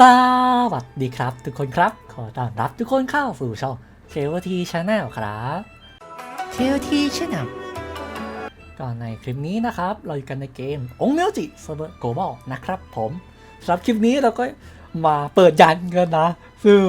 สวัสดีครับ ทุกคนครับ ขอต้อนรับทุกคนเข้าสู่ช่อง KOT Channel ครับ KOT Channel ก่อนในคลิปนี้นะครับ เราอยู่กันในเกมองเมลจิเซ r ร์ e โกลบอลนะครับผมสำหรับคลิปนี้เราก็มาเปิดยันกันนะคือ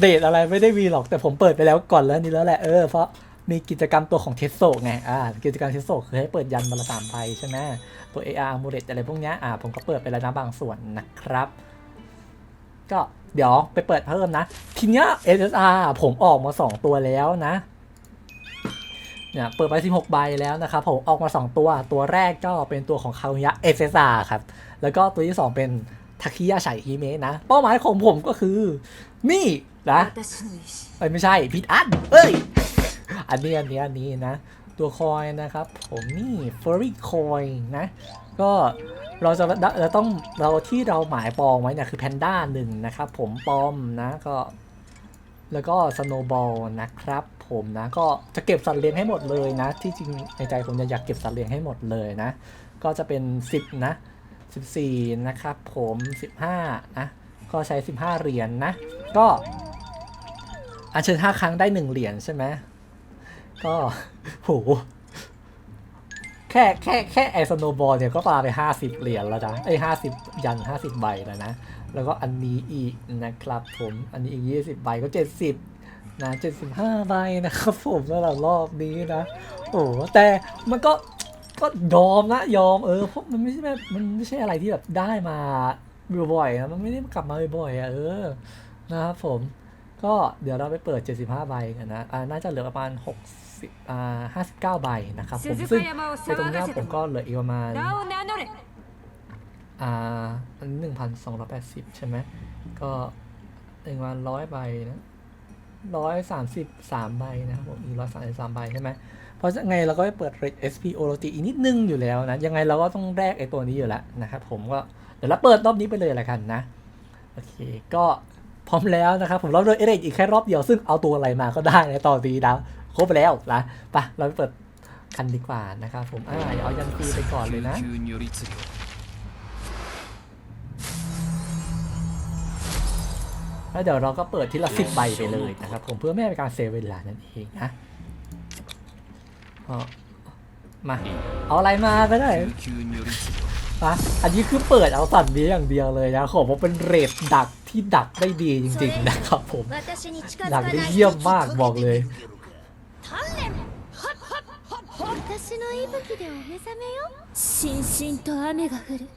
เดทอะไรไม่ได้มีหรอกแต่ผมเปิดไปแล้วก่อนแล้วนี่แล้วแหละเออเพราะมีกิจกรรมตัวของเทสโซไง อ่า กิจกรรมเทสโซคือให้เปิดยันมาละสามใบใช่ไหมตัว AR มูเ e ตอะไรพวกเนี้ยอ่า ผมก็เปิดไปแล้วนะบางส่วนนะครับ ก็เดี๋ยวไปเปิดเพิ่มนะ ทีเนี้ย SSR ผมออกมา 2 ตัวแล้วนะเนี่ยเปิดไป 16 ใบแล้วนะครับผมออกมา 2 ตัว ตัวแรกก็เป็นตัวของคาวยะ SSR ครับ แล้วก็ตัวที่ 2 เป็นทาคิยะไฉฮิเมะนะ เป้าหมายของผมก็คือ นี่นะไอ้ไม่ใช่ผิดอันเอ้ย อันนี้อันนี้อันนี้นะ ตัวคอยนะครับ ผมนี่ฟอรี่คอยนะ ก็เราจะเราต้องเราที่เราหมายปองไว้เนี่ยคือแพนด้าหนึ่งนะครับผมปอมนะก็ แล้วก็สโนบอลนะครับผมนะก็จะเก็บสัตว์เลี้ยงให้หมดเลยนะ ที่จริงในใจผมจะอยากเก็บสัตว์เลี้ยงให้หมดเลยนะ ก็จะเป็น 10 นะ 14 นะครับผม 15 นะ ก็ใช้ 15 เหรียญนะก็อัญเชิญ5ครั้งได้ 1 เหรียญใช่ไหมก็โห แค่แค่แค่ไอสโนบอลเนี่ยก็ปาไป 50 เหรียญแล้วนะไอห้าสิบยัน 50 ใบแล้วนะ แล้วก็อันนี้อีกนะครับผมอันนี้อีก 20 ใบก็ 70 นะ 75 ใบนะครับผมสำหรับรอบนี้นะโอ้แต่มันก็ก็ยอมนะยอมเออเพราะมันไม่ใช่แบบมันไม่ใช่อะไรที่แบบได้มาบ่อยๆนะมันไม่ได้กลับมาบ่อยๆอะเออนะครับผมก็เดี๋ยวเราไปเปิด 75 ใบกันนะอ่าน่าจะเหลือประมาณ 6 อ่า59 ใบนะครับผมซึ่งในตรงนี้ผมก็เหลืออีกประมาณอ่าหนึ่งพันสองร้อยแปดสิบใช่ไหมก็หนึ่งวัร้อยใบนะร้อยสามสิบสามใบนะครับผมอีร้อยสามสิบสามใบใช่ไหมเพราะไงเราก็ไปเปิดเรท SPO โรตีอีกนิดนึงอยู่แล้วนะ ยังไงเราก็ต้องแลกไอตัวนี้อยู่แล้วนะครับผมก็เดี๋ยวเราเปิดรอบนี้ไปเลยละกันนะ โอเค ก็พร้อมแล้วนะครับผมรอบเรือเอเรอีกแค่รอบเดียวซึ่งเอาตัวอะไรมาก็ได้ในตอนนี้นะ ครบไปแล้วนะปะเราไปเปิดคันดีกว่านะครับผมอ่าเอายันคีไปก่อนเลยนะแล้วเดี๋ยวเราก็เปิดทีละสิบใบไปเลยนะครับผมเพื่อไม่ให้นการเสียเวลานั่นเองนะมา เอาอะไรมาก็ได้นะอันนี้คือเปิดเอาสัตว์นี้อย่างเดียวเลยนะขอบว่าเป็นเรดดักที่ดักได้ดีจริง ๆ นะครับผม ดักได้เยี่ยมมากบอกเลย 私の息吹でお目覚めよしんしんと雨が降る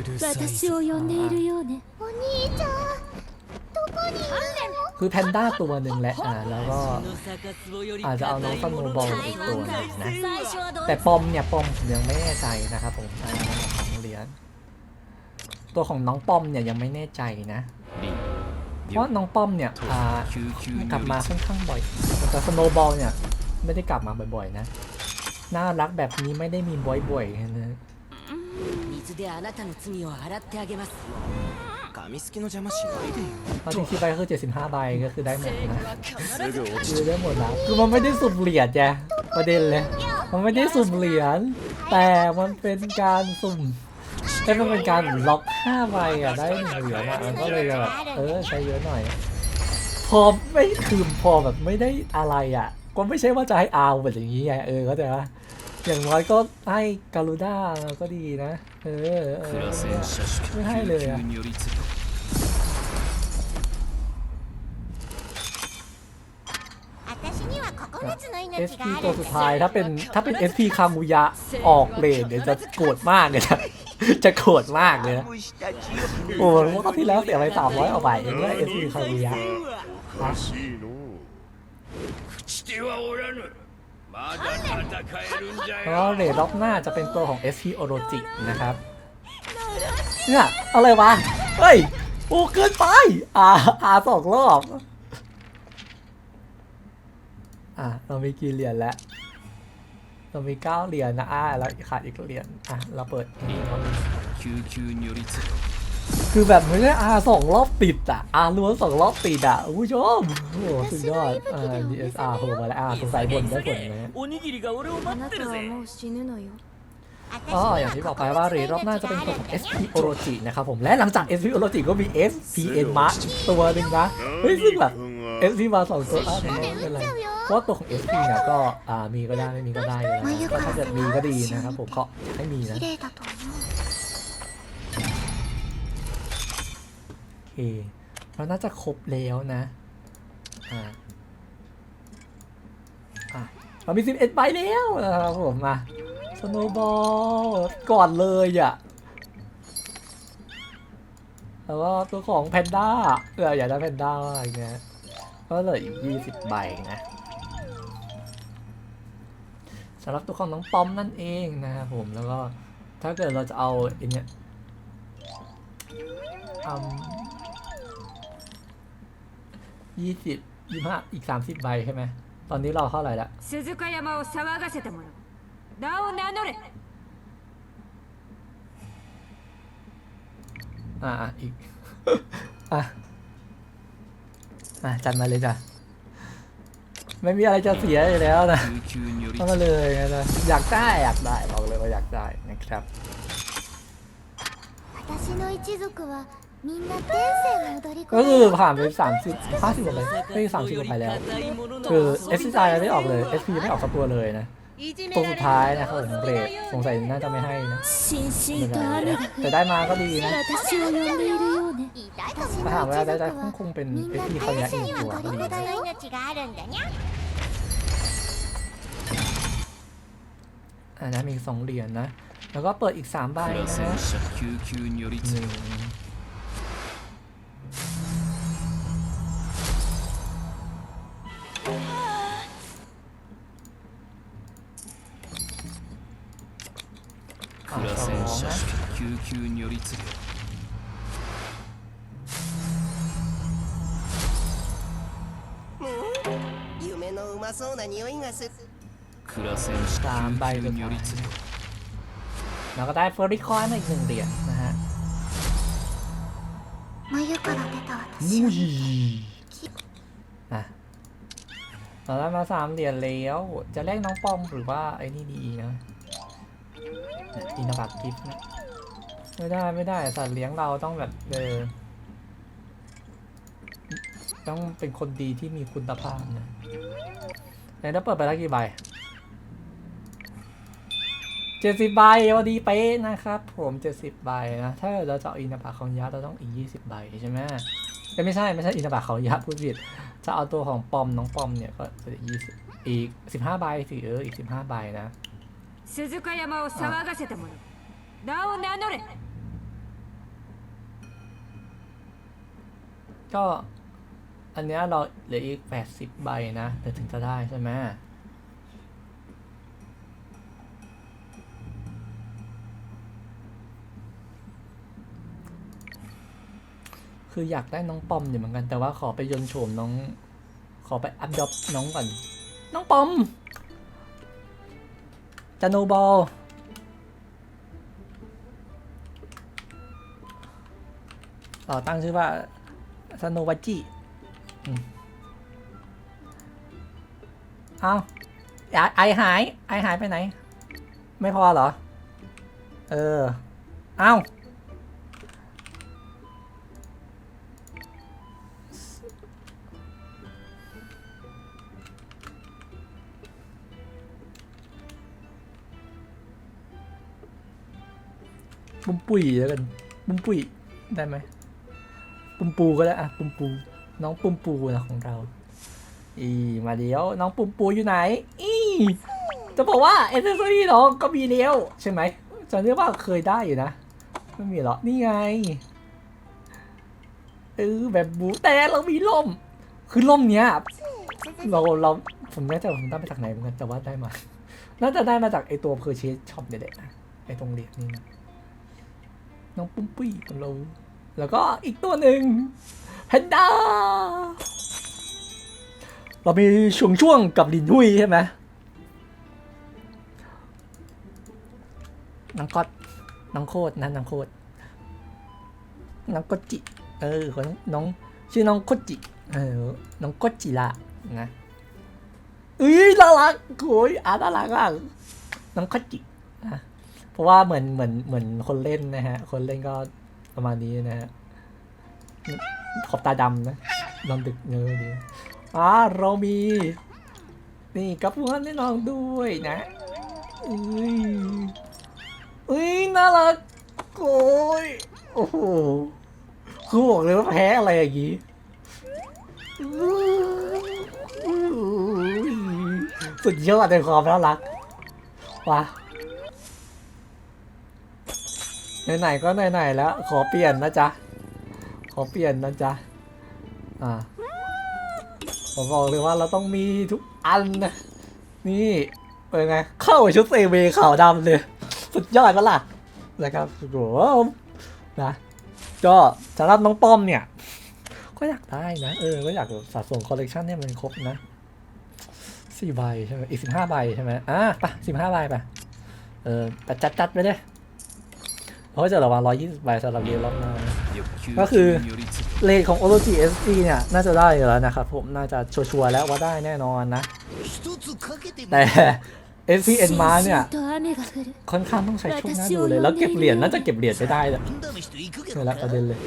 うるさい私を呼んでいるようねお兄ちゃんどこにいる คือแพนด้าตัวหนึ่งแหละอ่าแล้วก็อาจจะเอาน้องสโนว์บอลอีกตัวหนึงนะ 最初はどう แต่ปอมเนี่ยปอมผมยังไม่แน่ใจนะครับผมอ่าของเหรียญตัวของน้องปอมเนี่ยยังไม่แน่ใจนะ เพราะน้องป้อมเนี่ยอ่า 救急如 กลับมา 律 ค่อนข้างบ่อย แต่สโนบอลเนี่ย ไม่ได้กลับมาบ่อยๆนะ น่ารักแบบนี้ไม่ได้มีบ่อยๆนะตอนที่คิดไปก็คือ 75 ใบก็คือได้หมดนะคือได้หมดแล้วคือมันไม่ได้สุ่มเหรียญแจประเด็นเลย มันไม่ได้สุ่มเหรียญแต่มันเป็นการสุ่มแต่มันเป็นการล็อก5ใบอะได้หนึ่งเหรียญอะมันก็เลยแบบเออใช้เยอะหน่อย พอไม่คือพอแบบไม่ได้อะไรอะันไม่ใช่ว่าจะให้เอาแบบอย่างนี้ไงเออเข้าใจปะอย่างน้อยก็ให้การูด้าก็ดีนะ เออเออไม่ให้เลยอะเอสพีตัวสุดท้ายถ้าเป็นถ้าเป็นเอสพีคามุยะออกเลนเดี๋ยวจะโกรธมากเลยนะจะโกรธมากเลยนะโอ้โหตอนที่แล้วเสียไปสามร้อยเอาไปเองเลยเอสพีคามุยะ เพราะเรดล็อกหน้าจะเป็นตัวของเอสพีออโรจินะครับเนี่ยอะไรวะ เฮ้ย โอ้เกินไป อ่าอ่าสองรอบ อ่าเรามีกี่เหรียญแล้ว เรามีเก้าเหรียญนะอ่าแล้วขาดอีกเหรียญ อะ เราเปิดนี่ครับ คือแบบไม่ได้อาสองรอบติดอ่ะอาล้วนสองรอบติดอ่ะคุณผู้ชมโอ้โหสุดยอดอ่า DSR โผล่มาแล้วอ่าสงสัยบนได้ผลไหม おにぎりが俺をあなたはもう死ぬのよ ก็อย่างที่บอกไปว่าเรทรอบหน้าจะเป็นตัวของ SP o r o g i นะครับผม และหลังจาก SP o r o g i ก็มี SPN มาตัวหนึ่งนะ เฮ้ยซึ่งแบบ SP มาสองตัวอ่ะผมว่าไม่เป็นไร เพราะว่าตัวของ SP เนี่ยก็อ่ามีก็ได้ไม่มีก็ได้เลยนะก็ถ้าเกิดมีก็ดีนะครับผมก็อยากให้มีนะ เคเราน่าจะครบแล้วนะอ่าอะเรามี 11 ใบแล้วนะครับผมมาสโนบอลก่อนเลยอะแล้วก็ตัวของแพนด้าเอออยากได้แพนด้าอะไรเงี้ยก็เหลืออีก 20 ใบนะสำหรับตัวของน้องปอมนั่นเองนะครับผมแล้วก็ถ้าเกิดเราจะเอาไอเนี้ยอืม ยี่สิบยี่ห้าอีกสามสิบใบใช่ไหม ตอนนี้เราเท่าไหร่ละ 鈴鹿山を騒がせた者名を名乗れ อ่าอ่ะอีก อ่ะ อ่ะ จัดมาเลยจ้ะ ไม่มีอะไรจะเสียอยู่แล้วนะ 悠久により เข้ามาเลยนะอยากได้อยากได้บอกเลยว่าอยากได้นะครับ 私の一族は ก็คือผ่านไปสามสิบห้าสิบกว่าไปไม่สามสิบกว่าไปแล้ว คือ S P I ไม่ออกเลยเ S P ไม่ออกสักตัวเลยนะตัวสุดท้ายนะเขาบผมเบรดสงสัยน่าจะไม่ให้นะแต่ได้มาก็ดีนะถ้าถามว่าได้ได้คงเป็น S P คนนี้อีกตัวก็ดีอันนี้มีสองเหรียญนะ แล้วก็เปิดอีกสามใบนะ 急により強夢のうまそうな匂いがする螺旋者救急により強 แล้วก็ได้เฟอร์ริคอยมาอีกหนึ่งเหรียญนะฮะ 眉から出た私 มุ はい อ่ะเราได้มาสามเหรียญแล้ว จะแลกน้องปอมหรือว่าไอ้นี่ดีนะอินาบัตกิฟต์นะ ไม่ได้ไม่ได้ สัตว์เลี้ยงเราต้องแบบเออต้องเป็นคนดีที่มีคุณภาพนะไหนถ้าเปิดไปแล้วกี่ใบเจ็ดสิบใบพอดีเป๊ะนะครับ ผมเจ็ดสิบใบนะ ถ้าเราจะเอาอินาบะของยักษ์เราต้องอีกยี่สิบใบใช่ไหมเอ้ยไม่ใช่ไม่ใช่อินาบะของยักษ์พูดผิด จะเอาตัวของปอมน้องปอมเนี่ยก็จะยี่สิบอีกสิบห้าใบสิเอออีกสิบห้าใบนะ 鈴鹿山を騒がせた者名を名乗れ ก็อันเนี้ยเราเหลืออีกแปดสิบใบนะแต่ถึงจะได้ใช่ไหมคืออยากได้น้องปอมอยู่เหมือนกันแต่ว่าขอไปยนโฉมน้อง ขอไปอัพดอปน้องก่อน น้องปอมจาโนบอลต่อตั้งชื่อว่า สโนวาจิเอาไอหาย ไอหายไปไหน ไม่พอเหรอ เออ เอาปุ้มปุยแล้วกันปุ้มปุยได้ไหม ปุ้มปูก็ได้อะปุ้มปู น้องปุ้มปูนะของเรา อีมาเดี๋ยว น้องปุ้มปูอยู่ไหน อีจะบอกว่าเอเซอรี่น้องก็มีแล้วใช่ไหมจำได้ว่าเคยได้อยู่นะ ไม่มีหรอ นี่ไงเออแบบบูแต่เรามีล่ม คือล่มเนี้ยเราเราผมไม่แน่ใจว่าผมได้มาจากไหนเหมือนกันแต่ว่าได้มา น่าจะได้มาจากไอตัวเพอร์เชสช็อปเนี่ยแหละไอตรงเหรียญนี่นะน้องปุ้มปุ้ยของเรา แล้วก็อีกตัวหนึ่งแพนด้าเรามีช่วงช่วงๆกับลินหุยใช่ไหมน้องก๊อตน้องโคตรนะน้องโคตรน้องกจิ เออคนน้องชื่อน้องโคจิ เออ น้องโกจิละนะเอ้ยน่ารักโอยอ่าน่ารักอะน้องโคจินะผราะว่าเหมือนเหมือนเหมือนคนเล่นนะฮะ คนเล่นก็ ประมาณนี้นะฮะขอบตาดำนะนอนดึกเงยดีอ่าเรามี นี่กับพวกให้น้องด้วยนะอุ้ยอุ้ยน่ารักโอ้ยโอ้โหคือบอกเลยว่าแพ้อะไรอย่างงี้สุดยอดในความน่ารักว่ะ ไหนๆก็ไหนๆแล้ว ขอเปลี่ยนนะจ๊ะ ขอเปลี่ยนนะจ๊ะ อ่า ผมบอกเลยว่าเราต้องมีทุกอันนะ นี่เป็นไง เข้าชุดเซเวขาวดำเลย สุดยอดปะล่ะนะครับโอ้โหนะ ก็สำหรับน้องป้อมเนี่ย ก็อยากได้นะ เออ ก็อยากสะสมคอลเลกชันเนี่ยมันครบนะสี่ใบใช่ไหมอีกสิบห้าใบใช่ไหมอะไปสิบห้าใบไป เออแต่จัดจัดๆไปเลย เขาจะระวัง120ใบสำหรับเรียลล็อกนะก็คือเลทของ o l o g SD เนี่ยน่าจะได้แล้วนะครับผมน่าจะชัวร์แล้วว่าได้แน่นอนนะ แต่ SPN มาเนี่ยค่อนข้างต้องใช้ช่วงหน้าดูเลย แล้วเก็บเหรียญน่าจะเก็บเหรียญไม่ได้เลยใช่แล้วประเด็นเลย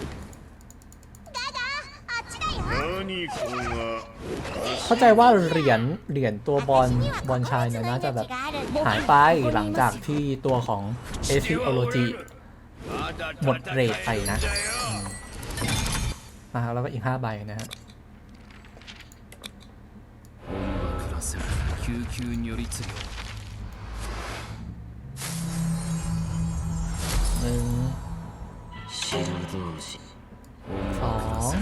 เข้าใจว่าเหรียญเหรียญตัวบอลบอลชายเนี่ยน่าจะแบบหายไปหลังจากที่ตัวของ s อ o l o g หมดเรทไปนะมาแล้วก็อีกห้าใบนะฮะหนึ่งสอง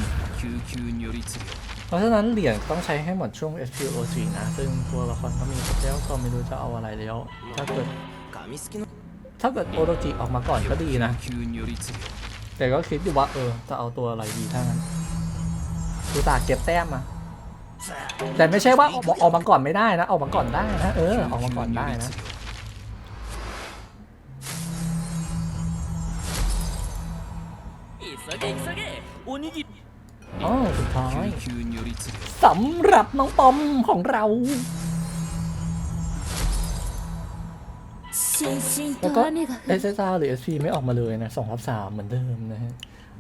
เพราะฉะนั้นเหรียญต้องใช้ให้หมดช่วง SPO3 นะ ซึ่งตัวละครเขามีแล้วก็ไม่รู้จะเอาอะไรแล้ว ถ้าเกิด ถ้าเกิดโอโรจิออกมาก่อนก็ดีนะ แต่ก็คิดอยู่ว่าเออจะเอาตัวอะไรดีถ้างั้นดูตาเก็บแต้มอะแต่ไม่ใช่ว่าออกออกมาก่อนไม่ได้นะ ออกมาก่อนได้นะเออออกมาก่อนได้นะอ๋สุดท้ายสำหรับน้องปอมของเรา แล้วก็เอสเอสอาหรือเอสพีไม่ออกมาเลยนะสองรอบสามเหมือนเดิมนะฮะ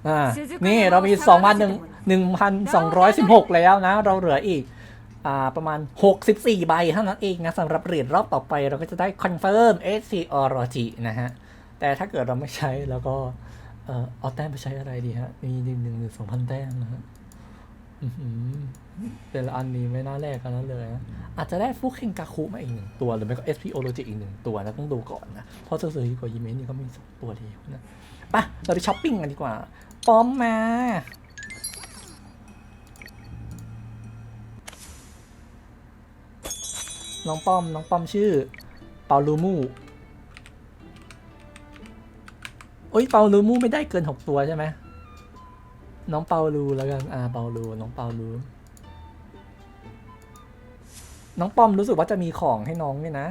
อ่านี่เรามีสองพันหนึ่งหนึ่งพันสองร้อยสิบหกแล้วนะ เราเหลืออีกอ่าประมาณหกสิบสี่ใบเท่านั้นเองนะสำหรับเหรียญรอบต่อไปเราก็จะได้คอนเฟิร์มเอสซีออร์จินะฮะ แต่ถ้าเกิดเราไม่ใช้แล้วก็ เออเอาแต้มไปใช้อะไรดีฮะ มีหนึ่งหนึ่งหรือสองพันแต้มนะฮะ แต่ละอันนี้ไม่น่าแลกกันนั้นเลยนะอาจจะได้ฟุกเคนกาคุมาอีกหนึ่งตัวหรือไม่ก็ SP o r o g i อีกหนึ่งตัวนะต้องดูก่อนนะ เพราะซื้อๆกว่ายีเมนนี่ก็มีสองตัวเดียวนะไปเราไปช้อปปิ้งกันดีกว่าป้อมมาน้องป้อม น้องป้อมชื่อ เปาลูมูโอ้ยเปาลูมูไม่ได้เกินหกตัวใช่ไหม น้องเปาลูแล้วกันอ่าเปาลูน้องเปาลูน้องป้อมรู้สึกว่าจะมีของให้น้องเนี่ยนะ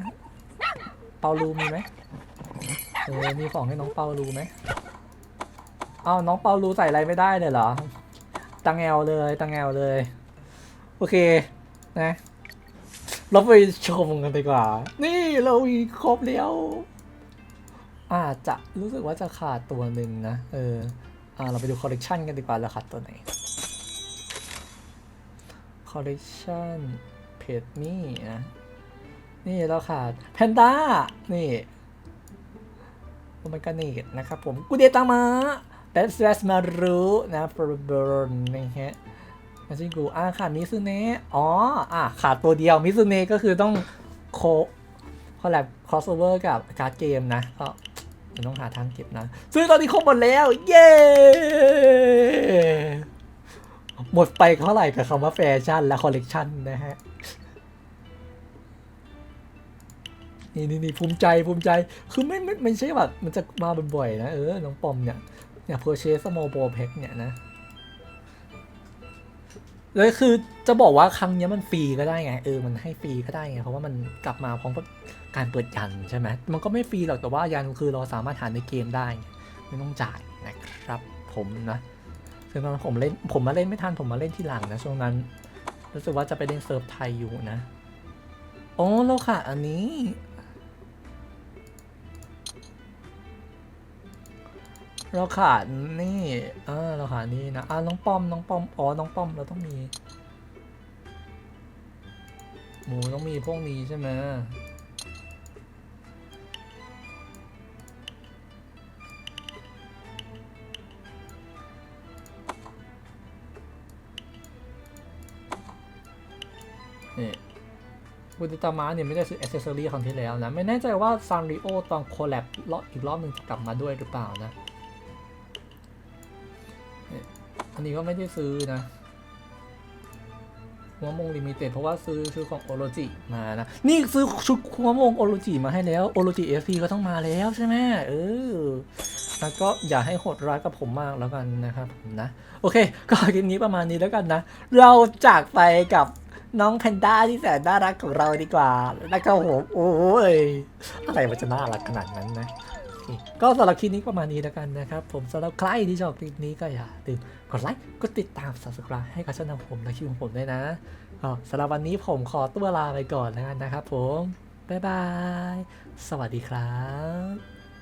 เปาลูมีไหมเออมีของให้น้องเปาลูไหมอ้าวน้องเปาลูใส่อะไรไม่ได้เลยเหรอตังแอลเลยตังแอลเลย โอเคนะเราไปชมกันดีกว่า นี่เรามีครบแล้วอาจจะรู้สึกว่าจะขาดตัวหนึ่งนะ เออ อ่าเราไปดูคอลเลกชันกันดีกว่าเราขาดตัวไหนคอลเลกชันเพจนี่นะ นี่เราขาดแพนด้า นี่โอเมกาเนตนะครับผมกูเดตามะเดสเวสมารุนะฟอร์เบิร์นนะฮะมาชิกูอ่าขาดมิซุเนะอ๋อ อ่าขาดตัวเดียวมิซุเนะก็คือต้องโคคอลแลบครอสโอเวอร์กับการ์ดเกมนะก็ มันต้องหาทางเก็บนะ ซึ่งตอนนี้ครบหมดแล้ว เย้ หมดไปเท่าไหร่กับคำว่าแฟชั่นและคอลเลกชันนะฮะ นี่นี่นี่ภูมิใจภูมิใจ คือไม่ไม่ไม่ใช่แบบมันจะมาบ่อยๆนะ เออ น้องปอมเนี่ย เนี่ย purchase small ball pack เนี่ยนะ เลยคือจะบอกว่าครั้งนี้มันฟรีก็ได้ไงเออมันให้ฟรีก็ได้ไงเพราะว่ามันกลับมาพร้อมกับการเปิดยันใช่ไหมมันก็ไม่ฟรีหรอกแต่ว่ายันคือเราสามารถหาในเกมได้ ไม่ต้องจ่ายนะครับผมนะซึ่งตอนผมเล่นผมมาเล่นไม่ทันผมมาเล่นที่หลังนะช่วงนั้นรู้สึกว่าจะไปเล่นเซิร์ฟไทยอยู่นะโอ้เราค่ะอันนี้ เราขาดนี่เออเราขาดนี่นะอะน้องป้อมน้องป้อมอ๋อน้องป้อมเราต้องมี หมูต้องมีพวกนี้ใช่ไหมนี่บูติตามาเนี่ยไม่ได้ซื้ออ c เซสซอรี่ครั้งที่แล้วนะ ไม่แน่ใจว่าซานริโอตอนโคแลบรอบอีกรอบหนึ่งจะกลับมาด้วยหรือเปล่านะ อันนี้ก็ไม่ได้ซื้อนะหัวมงลิมิเต็ดเพราะว่าซื้อซื้อของโอโรจิมานะ นี่ซื้อชุดหัวมงโอโรจิมาให้แล้วโอโรจิเอฟก็ต้องมาแล้วใช่ไหมเออแล้วก็อย่าให้โหดร้ายกับผมมากแล้วกันนะครับผมนะ โอเค ก็คลิปนี้ประมาณนี้แล้วกันนะ เราจากไปกับน้องแพนด้าที่แสนน่ารักของเราดีกว่า แล้วก็โหโอ้ยอะไรมันจะน่ารักขนาดนั้นนะ ก็สำหรับคลิปนี้ประมาณนี้แล้วกันนะครับ ผมสำหรับใครที่ชอบคลิปนี้ก็อย่าลืมกดไลค์กดติดตาม subscribe ให้กับช่องผมและคลิปของผมด้วยนะก็สำหรับวันนี้ผมขอตัวลาไปก่อนแล้วกันนะครับผมบ๊ายบาย สวัสดีครับ